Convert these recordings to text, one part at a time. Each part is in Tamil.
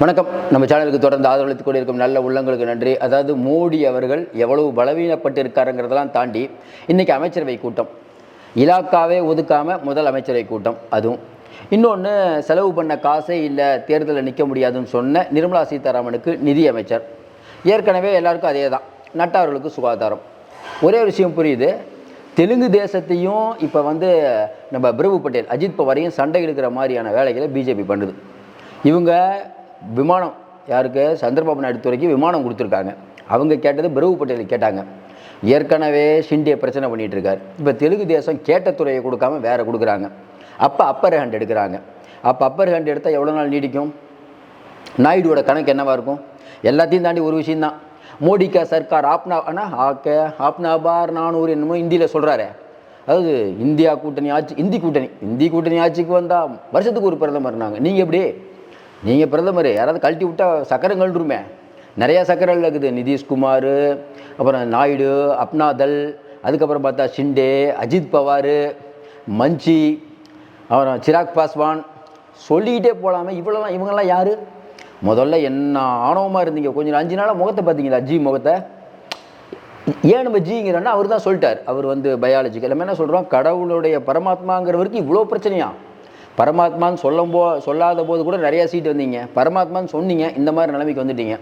வணக்கம். நம்ம சேனலுக்கு தொடர்ந்து ஆதரவளித்துக் கொண்டிருக்கும் நல்ல உள்ளங்களுக்கு நன்றி. அதாவது மோடி அவர்கள் எவ்வளவு பலவீனப்பட்டு இருக்காருங்கிறதெல்லாம் தாண்டி இன்றைக்கி அமைச்சரவை கூட்டம். இலாக்காவே ஒதுக்காமல் முதல் அமைச்சரவை கூட்டம் அதுவும். இன்னொன்று செலவு பண்ண காசே இல்லை தேர்தலில் நிற்க முடியாதுன்னு சொன்ன நிர்மலா சீதாராமனுக்கு நிதி அமைச்சர். ஏற்கனவே எல்லாருக்கும் அதே தான். நட்டார்களுக்கு சுகாதாரம். ஒரே ஒரு விஷயம் புரியுது. தெலுங்கு தேசத்தையும் இப்போ வந்து நம்ம பிரபு பட்டேல் அஜித் பவாரையும் சண்டை எடுக்கிற மாதிரியான வேலைகளை பிஜேபி பண்ணுது. இவங்க விமானம் யாருக்கு? சந்திரபாபு நாயுடு துறைக்கு விமானம் கொடுத்துருக்காங்க. அவங்க கேட்டது பிரபு பட்டேல் கேட்டாங்க. ஏற்கனவே ஷிண்டியை பிரச்சனை பண்ணிகிட்டு இருக்கார் இப்போ தெலுங்கு தேசம் கேட்ட துறையை கொடுக்காம வேறு கொடுக்குறாங்க. அப்போ அப்பர் ஹேண்ட் எடுக்கிறாங்க. அப்போ அப்பர் ஹேண்ட் எடுத்தால் எவ்வளோ நாள் நீடிக்கும்? நாயுடுவோட கணக்கு என்னவாக இருக்கும்? எல்லாத்தையும் தாண்டி ஒரு விஷயம்தான். மோடி கா சர்க்கார் ஆப்னா ஆனால் ஆக்க ஆப்னா பார் நானூறு என்னமோ இந்தியில் சொல்கிறாரு அதாவது இந்தியா கூட்டணி ஆட்சி இந்தி கூட்டணி இந்தி கூட்டணி ஆட்சிக்கு வந்தால் வருஷத்துக்கு ஒரு பிரதமர்னாங்க. நீங்கள் எப்படி? நீங்கள் பிரதமர் யாராவது கழட்டி விட்டால் சக்கரம் கழண்டுருமே. நிறையா சக்கரங்கள் இருக்குது. நிதிஷ்குமார் அப்புறம் நாயுடு அப்னாதல் அதுக்கப்புறம் பார்த்தா ஷிண்டே அஜித் பவார் மஞ்சி அப்புறம் சிராக் பாஸ்வான். சொல்லிக்கிட்டே போகலாமே. இவ்வளோலாம் இவங்கெல்லாம் யார்? முதல்ல என்ன ஆணவமாக இருந்தீங்க? கொஞ்சம் அஞ்சு நாளாக முகத்தை பார்த்தீங்களா? ஜி முகத்தை? ஏன் நம்ம ஜிங்கிறன்னா அவர் தான் சொல்லிட்டார். அவர் வந்து பயாலஜிக்கு எல்லாமே என்ன சொல்கிறோம் கடவுளுடைய பரமாத்மாங்கிறவருக்கு இவ்வளோ பிரச்சனையா? பரமாத்மான்னு சொல்லும் போ சொல்லாத போது கூட நிறையா சீட் வந்தீங்க. பரமாத்மான்னு சொன்னீங்க இந்த மாதிரி நிலைமைக்கு வந்துட்டீங்க.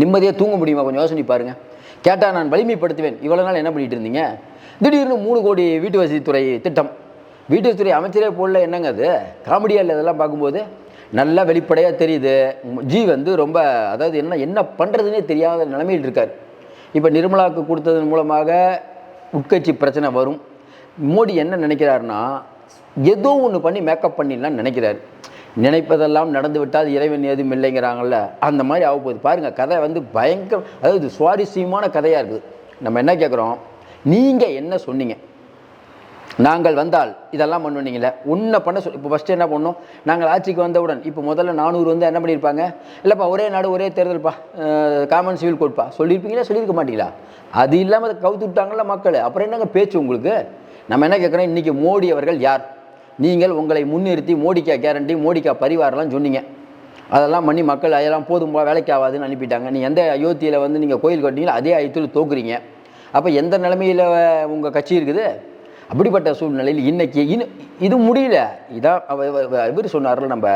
நிம்மதியாக தூங்க முடியுமா? கொஞ்சம் யோசனை பாருங்க. கேட்டால் நான் வலிமைப்படுத்துவேன். இவ்வளோ நாள் என்ன பண்ணிட்டு இருந்தீங்க? திடீர்னு மூணு கோடி வீட்டு வசதித்துறை திட்டம். வீட்டு வசதித்துறை அமைச்சரே போடல என்னங்க அது? காமெடியாக இல்லை இதெல்லாம் பார்க்கும்போது? நல்லா வெளிப்படையாக தெரியுது. ஜி வந்து ரொம்ப அதாவது என்ன என்ன பண்ணுறதுனே தெரியாத நிலைமையில் இருக்கார். இப்போ நிர்மலாவுக்கு கொடுத்ததன் மூலமாக உட்கட்சி பிரச்சனை வரும். மோடி என்ன நினைக்கிறாருன்னா ஏதோ ஒன்று பண்ணி மேக்கப் பண்ணிடலாம்னு நினைக்கிறாரு. நினைப்பதெல்லாம் நடந்து விட்டால் இறைவன் எதுவும் இல்லைங்கிறாங்கல்ல அந்த மாதிரி ஆக போகுது. பாருங்கள் கதை வந்து பயங்கர அதாவது சுவாரஸ்யமான கதையாக இருக்குது. நம்ம என்ன கேட்குறோம் நீங்கள் என்ன சொன்னீங்க? நாங்கள் வந்தால் இதெல்லாம் பண்ணுவீங்களே உன்னை பண்ண சொல்லி இப்போ ஃபஸ்ட்டு என்ன பண்ணோம் நாங்கள் ஆட்சிக்கு வந்தவுடன் இப்போ முதல்ல நானூறு வந்து என்ன பண்ணியிருப்பாங்க? இல்லைப்பா ஒரே நாடு ஒரே தேர்தல்ப்பா காமன் சிவில் கோட்பா சொல்லியிருப்பீங்களா? சொல்லியிருக்க மாட்டீங்களா? அது இல்லாமல் அதை கவுத்து விட்டாங்களா மக்கள். அப்புறம் என்னங்க பேச்சு உங்களுக்கு? நம்ம என்ன கேட்குறோம்? இன்றைக்கி மோடி அவர்கள் யார்? நீங்கள் உங்களை முன்னிறுத்தி மோடிக்கா கேரண்டி மோடிக்கா பரிவாரெல்லாம் சொன்னீங்க. அதெல்லாம் பண்ணி மக்கள் அதெல்லாம் போதும்பா வேலைக்கு ஆகாதுன்னு அனுப்பிட்டாங்க. நீ எந்த அயோத்தியில் வந்து நீங்கள் கோயில் கட்டினீங்களோ அதே அயோத்தியில் தோக்குறீங்க. அப்போ எந்த நிலைமையில் உங்கள் கட்சி இருக்குது? அப்படிப்பட்ட சூழ்நிலையில் இன்றைக்கி இன்னும் இது முடியல. இதான் இவர் சொன்னார்ல நம்ம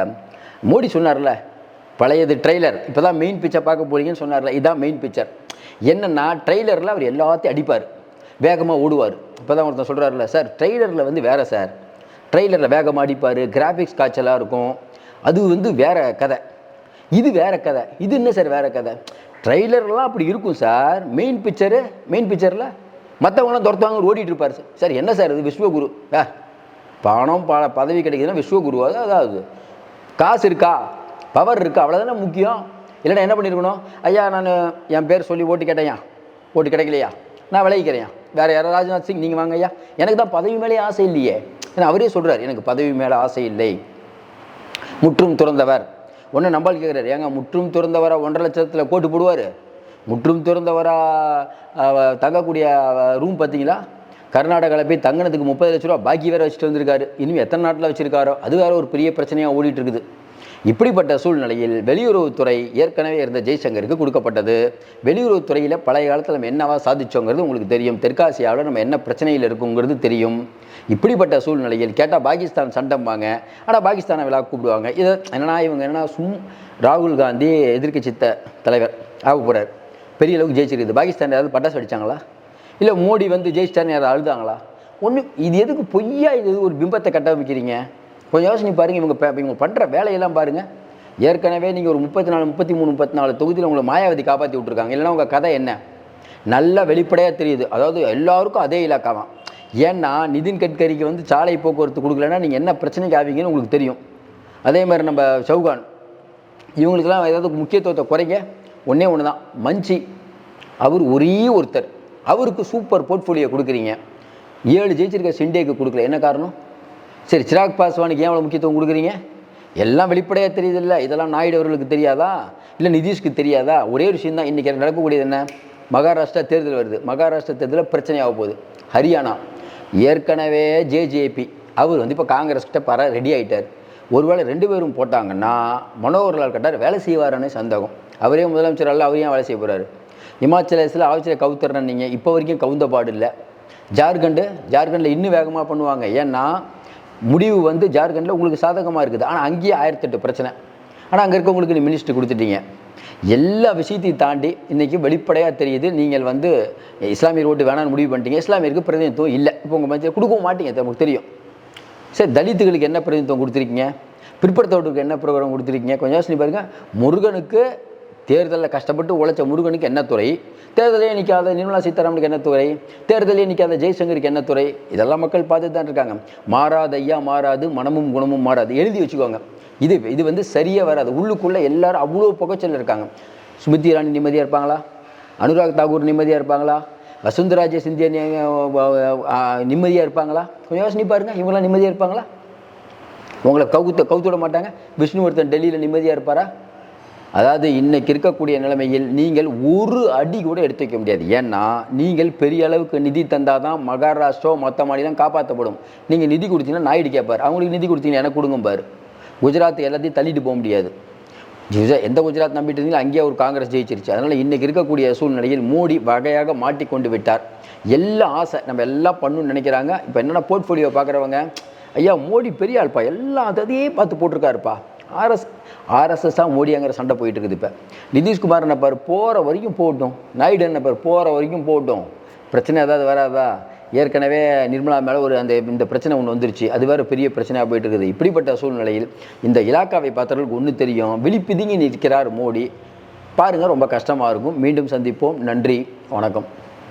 மோடி சொன்னார்ல பழையது ட்ரெய்லர் இப்போ தான் மெயின் பிக்சர் பார்க்க போகிறீங்கன்னு சொன்னார்ல இதுதான் மெயின் பிக்சர் என்னென்னா ட்ரெய்லரில் அவர் எல்லாத்தையும் அடிப்பார். வேகமாக ஓடுவார். இப்போ தான் ஒருத்தன் சொல்கிறாருல சார் ட்ரெய்லரில் வந்து வேறு சார். ட்ரெய்லரில் வேகமாக அடிப்பார் கிராஃபிக்ஸ் காய்ச்சலாக இருக்கும். அது வந்து வேறு கதை. இது வேறு கதை. இது என்ன சார் வேறு கதை? ட்ரெய்லர்லாம் அப்படி இருக்கும் சார். மெயின் பிக்சரு மெயின் பிக்சரில் மற்றவங்களாம் துரத்துவாங்க ஓடிட்டு இருப்பார் சார். சார் என்ன சார் இது? விஸ்வகுரு. ஆ பணம் ப பதவி கிடைக்குதுன்னா விஸ்வகுருவாக அது அதாவது காசு இருக்கா? பவர் இருக்கா? அவ்வளோதானே முக்கியம். இல்லைன்னா என்ன பண்ணியிருக்கணும் ஐயா நான் என் பேர் சொல்லி ஓட்டு கேட்டேயா ஓட்டு கிடைக்கலையா? நான் விளைவிக்கிறேன் வேறு யாராவது ராஜ்நாத் சிங் நீங்கள் வாங்க ஐயா. எனக்கு தான் பதவி மேலே ஆசை இல்லையே. ஏன்னா அவரே சொல்கிறார் எனக்கு பதவி மேலே ஆசை இல்லை. முற்றும் துறந்தவர். ஒன்று நம்பால் கேட்குறாரு ஏங்க முற்றும் துறந்தவராக ஒன்றரை லட்சத்தில் கோட்டு போடுவார்? முற்றும் துறந்தவராக தங்கக்கூடிய ரூம் பார்த்தீங்களா? கர்நாடகாவில் போய் தங்கினதுக்கு முப்பது லட்ச ரூபா பாக்கி வேறு வச்சுட்டு வந்திருக்காரு. இனிமேல் எத்தனை நாட்டில் வச்சுருக்காரோ? அது வேறு ஒரு பெரிய பிரச்சனையாக ஓடிட்டு இருக்குது. இப்படிப்பட்ட சூழ்நிலையில் வெளியுறவுத்துறை ஏற்கனவே இருந்த ஜெய்சங்கருக்கு கொடுக்கப்பட்டது. வெளியுறவுத்துறையில் பழைய காலத்தில் நம்ம என்னவா சாதிச்சோங்கிறது உங்களுக்கு தெரியும். தெற்காசியாவில் நம்ம என்ன பிரச்சனையில் இருக்குங்கிறது தெரியும். இப்படிப்பட்ட சூழ்நிலையில் கேட்டால் பாகிஸ்தான் சண்டம்பாங்க. ஆனால் பாகிஸ்தானை விழா கூப்பிடுவாங்க. இதை என்னன்னா இவங்க என்னென்னா சும் ராகுல் காந்தி எதிர்க்கட்சி த தலைவர் ஆக போகிறார் பெரிய அளவுக்கு ஜெயிச்சிருக்குது. பாகிஸ்தான் யாராவது பட்டாசு அடித்தாங்களா இல்லை மோடி வந்து ஜெயிச்சிட்டான்னு யாராவது அழுதாங்களா? ஒன்று இது எதுக்கு பொய்யா இது ஒரு பிம்பத்தை கட்டமைக்கிறீங்க? கொஞ்சம் யோசனை பாருங்கள் இவங்க இவங்க பண்ணுற வேலையெல்லாம் பாருங்கள் ஏற்கனவே நீங்கள் ஒரு முப்பத்தி நாலு முப்பத்தி மூணு முப்பத்தி நாலு தொகுதியில் உங்களை மாயாவதி காப்பாற்றி விட்ருக்காங்க இல்லைனா உங்கள் கதை என்ன? நல்லா வெளிப்படையாக தெரியுது. அதாவது எல்லாருக்கும் அதே இலாக்காவாம் ஏன்னா நிதின் கட்கரிக்கு வந்து சாலை போக்குவரத்து கொடுக்கலன்னா நீங்கள் என்ன பிரச்சனைக்கு ஆவீங்கன்னு உங்களுக்கு தெரியும். அதே மாதிரி நம்ம சௌகான் இவங்களுக்கெல்லாம் ஏதாவது முக்கியத்துவத்தை குறைங்க. ஒன்றே ஒன்று தான் மஞ்சி. அவர் ஒரே ஒருத்தர். அவருக்கு சூப்பர் போர்ட்ஃபோலியோ கொடுக்குறீங்க. ஏழு ஜெயிச்சிருக்க சிண்டேக்கு கொடுக்கல. என்ன காரணம்? சரி சிராக் பாஸ்வானுக்கு ஏன் அவ்வளோ முக்கியத்துவம் கொடுக்குறீங்க? எல்லாம் வெளிப்படையாக தெரியுதில்ல. இதெல்லாம் நாயுடு அவர்களுக்கு தெரியாதா? இல்லை நிதிஷ்க்கு தெரியாதா? ஒரே விஷயம் தான் இன்றைக்கி நடக்கக்கூடியது என்ன? மகாராஷ்டிரா தேர்தல் வருது. மகாராஷ்டிரா தேர்தலில் பிரச்சனையாக போகுது. ஹரியானா. ஏற்கனவே ஜேஜேபி அவர் வந்து இப்போ காங்கிரஸ்கிட்ட பர ரெடி ஆகிட்டார் ஒருவேளை ரெண்டு பேரும் போட்டாங்கன்னா மனோகர்லால் கட்டார் வேலை செய்வாரானே சந்தேகம். அவரே முதலமைச்சர் அல்ல அவரே வேலை செய்ய போகிறாரு இமாச்சலத்தில் ஆட்சியில் கவுத்துறேன்னு நீங்கள் இப்போ வரைக்கும் கவுந்த பாடு இல்லை. ஜார்க்கண்டு ஜார்க்கண்டில் இன்னும் வேகமாக பண்ணுவாங்க. ஏன்னா முடிவு வந்து ஜார்க்கண்டில் உங்களுக்கு சாதகமாக இருக்குது. ஆனால் அங்கேயே ஆயிரத்தெட்டு பிரச்சனை. ஆனால் அங்கே இருக்கவங்களுக்கு நீ மினிஸ்டர் கொடுத்துட்டீங்க. எல்லா விஷயத்தையும் தாண்டி இன்றைக்கி வெளிப்படையாக தெரியுது. நீங்கள் வந்து இஸ்லாமியர் ஓட்டு வேணான்னு முடிவு பண்ணிட்டீங்க. இஸ்லாமியருக்கு பிரதிநிதித்துவம் இல்லை. இப்போ உங்கள் மத்தியில் கொடுக்கவும் மாட்டீங்க. அது நமக்கு தெரியும். சரி தலித்துகளுக்கு என்ன பிரதிநிதித்துவம் கொடுத்துருக்கீங்க? பிற்படுத்தவர்களுக்கு என்ன ப்ரோக்ராம் கொடுத்துருக்கீங்க? கொஞ்சம் யோசனை பாருங்கள் முருகனுக்கு தேர்தலில் கஷ்டப்பட்டு உழைச்ச முருகனுக்கு என்ன துறை? தேர்தலே நிற்காத நிர்மலா சீதாராமனுக்கு என்ன துறை? தேர்தலே நிற்காத ஜெய்சங்கருக்கு என்ன துறை? இதெல்லாம் மக்கள் பார்த்துட்டு தான் இருக்காங்க. மாறாது ஐயா மாறாது மனமும் குணமும் மாறாது. எழுதி வச்சுக்கோங்க. இது இது வந்து சரியாக வராது. உள்ளுக்குள்ளே எல்லாரும் அவ்வளோ புகைச்சல் இருக்காங்க. சுமித்தி இராணி நிம்மதியாக இருப்பாங்களா? அனுராக் தாகூர் நிம்மதியாக இருப்பாங்களா? வசுந்தராஜ சிந்தியா நிம்மதியாக இருப்பாங்களா? கொஞ்சம் யோசனை பாருங்கள் இவங்களாம் நிம்மதியாக இருப்பாங்களா? உங்களை கவுத்த கவுத்து விட மாட்டாங்க. விஷ்ணுவர்த்தன் டெல்லியில் நிம்மதியாக இருப்பாரா? அதாவது இன்றைக்கி இருக்கக்கூடிய நிலைமையில் நீங்கள் ஒரு அடி கூட எடுத்து வைக்க முடியாது. ஏன்னா நீங்கள் பெரிய அளவுக்கு நிதி தந்தால் தான் மகாராஷ்டிரோ மற்ற மாநிலம் காப்பாற்றப்படும் நீங்கள் நிதி கொடுத்தீங்கன்னா நாயுடு கேட்பார் அவங்களுக்கு நிதி கொடுத்தீங்கன்னா எனக்கு கொடுங்க பாரு. குஜராத் எல்லாத்தையும் தள்ளிட்டு போக முடியாது. குஜரா- எந்த குஜராத் நம்பிட்டு இருந்தீங்களோ அங்கேயே ஒரு காங்கிரஸ் ஜெயிச்சிருச்சு. அதனால் இன்றைக்கி இருக்கக்கூடிய சூழ்நிலையில் மோடி வகையாக மாட்டிக்கொண்டு விட்டார். எல்லாம் ஆசை நம்ம எல்லாம் பண்ணணும்னு நினைக்கிறாங்க. இப்போ என்னென்ன போர்ட்ஃபோலியோ பார்க்குறவங்க ஐயா மோடி பெரிய ஆள்ப்பா எல்லா அதையே பார்த்து போட்டிருக்காருப்பா. ஆர்எஸ் ஆர்எஸ்எஸ்ஸாக மோடியாங்கிற சண்டை போயிட்டு இருக்குது இப்போ. நிதிஷ்குமார் என்ன பார் போகிற வரைக்கும் போகட்டும். நாயுடு என்ன பார் போகிற வரைக்கும் போகட்டும். பிரச்சனை ஏதாவது வராதா? ஏற்கனவே நிர்மலா மேலே ஒரு அந்த இந்த பிரச்சனை ஒன்று வந்துருச்சு. அது வேறு பெரிய பிரச்சனையாக போயிட்டு இருக்குது இப்படிப்பட்ட சூழ்நிலையில் இந்த இலாக்காவை பார்த்தவர்களுக்கு ஒன்று தெரியும். விழிப்பிதுங்கி நிற்கிறார் மோடி. பாருங்கள் ரொம்ப கஷ்டமாக இருக்கும். மீண்டும் சந்திப்போம். நன்றி. வணக்கம்.